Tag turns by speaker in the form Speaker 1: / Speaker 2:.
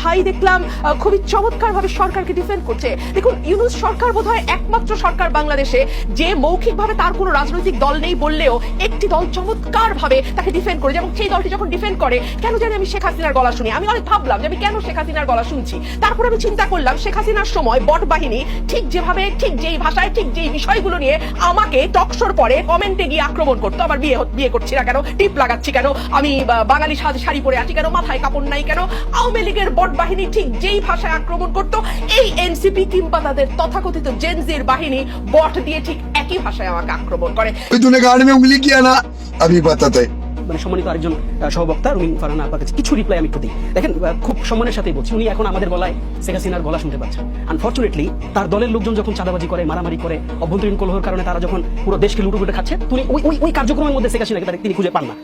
Speaker 1: ভাই দেখলাম খুবই চমৎকার ভাবে সরকারকে ডিফেন্ড করছে। দেখুন, ইউনুস সরকার বোধহয় একমাত্র সরকার বাংলাদেশে, যে মৌখিকভাবে তার কোনো রাজনৈতিক দল নেই বললেও একটি দল চমৎকার ভাবে তাকে ডিফেন্ড করে যেমন সেই দলটি যখন ডিফেন্ড করে, কেন জানি আমি শেখ হাসিনার গলা শুনি। আমি অনেক ভাবলাম যে আমি কেন শেখ হাসিনার গলা শুনছি। তারপর আমি চিন্তা করলাম, শেখ হাসিনার সময় বট বাহিনী ঠিক যেভাবে, ঠিক যেই ভাষায়, ঠিক যেই বিষয়গুলো নিয়ে আমাকে টকশোর পরে কমেন্টে গিয়ে আক্রমণ করতো। আমার বিয়ে বিয়ে করছি না কেন? টিপ লাগাচ্ছি কেন? আমি বাঙালি সাজ শাড়ি পরে আছি কেন? মাথায় কাপড় নাই কেন? আওয়ামী লীগের জনপট বাহিনী ঠিক যেই ভাষায় আক্রমণ করত এই এনসিপি কিংবা তাদের তথাকথিত জেনজির বাহিনী বট দিয়ে ঠিক একই ভাষায় আমাকে আক্রমণ করে।
Speaker 2: গাড়ি মে উঙ্গলি কিয়া না? আমি বাতাতে।
Speaker 3: মানে সম্মানিত আরেকজন সহবক্তা রুমিন কাছে কিছু রিপ্লাই আমি একটু দিই। দেখেন খুব সম্মানের সাথে বলছি উনি এখন আমাদের বলায় শেখ হাসিনার গলা শুনতে পাচ্ছেন। আনফর্চুনেটলি তার দলের লোকজন যখন চাঁদাবাজি করে মারামারি করে অভ্যন্তরীণ কলহর কারণে তারা যখন পুরো দেশকে লুটুপুটে খাচ্ছে তুমি ওই ওই কার্যক্রমের মধ্যে শেখ হাসিনাকে তিনি খুঁজে পান না।